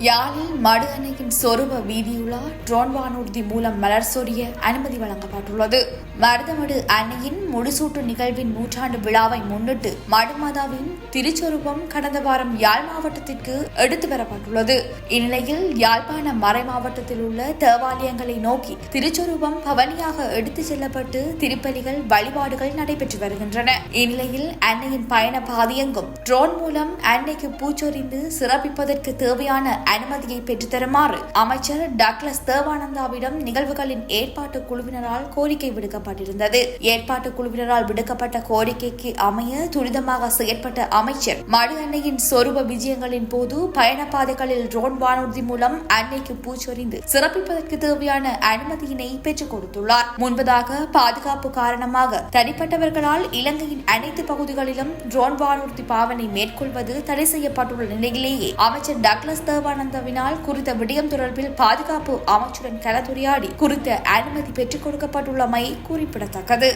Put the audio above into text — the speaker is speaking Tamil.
யாழில் மடு அணையின் சொருப வீதியுலா ட்ரோன் வானூர்தி மூலம் மலர் சொரிய அனுமதி வழங்கப்பட்டுள்ளது. மருதமடு அணையின் முடிசூட்டு நிகழ்வின் நூற்றாண்டு விழாவை முன்னிட்டு மடுமாதாவின் திருச்சொரூபம் கடந்த வாரம் யாழ் மாவட்டத்திற்கு எடுத்து வரப்பட்டுள்ளது. இந்நிலையில் யாழ்ப்பாண மறை மாவட்டத்தில் உள்ள தேவாலயங்களை நோக்கி திருச்சொரூபம் பவனியாக எடுத்துச் செல்லப்பட்டு திருப்பலிகள் வழிபாடுகள் நடைபெற்று வருகின்றன. இந்நிலையில் அன்னையின் பயண பாதியங்கும் ட்ரோன் மூலம் அன்னைக்கு பூச்சொரிந்து சிறப்பிப்பதற்கு தேவையான அனுமதியை பெற்றுத்தருமாறு அமைச்சர் டக்ளஸ் தேவானந்தாவிடம் நிகழ்வுகளின் ஏற்பாட்டு குழுவினரால் கோரிக்கை விடுக்கப்பட்டிருந்தது. ஏற்பாட்டு குழுவினரால் விடுக்கப்பட்ட கோரிக்கைக்கு அமைய துரிதமாக செயற்பட்ட அமைச்சர் மடு அன்னையின் சொரூப விஜயங்களின் போது பயணப்பாதைகளில் ட்ரோன் வானூர்தி மூலம் அன்னைக்கு பூச்சொரிந்து சிறப்பிப்பதற்கு தேவையான அனுமதியினை பெற்றுக் கொடுத்துள்ளார். முன்பதாக பாதுகாப்பு காரணமாக தனிப்பட்டவர்களால் இலங்கையின் அனைத்து பகுதிகளிலும் ட்ரோன் வானூர்தி பாவனை மேற்கொள்வது தடை செய்யப்பட்டுள்ள நிலையிலேயே அமைச்சர் டக்ளஸ் தேவானந்தவினால் குறித்த விடயம் தொடர்பில் பாதுகாப்பு அமைச்சுடன் கலந்துரையாடி குறித்த அனுமதி பெற்றுக் கொடுக்கப்பட்டுள்ளமை குறிப்பிடத்தக்கது.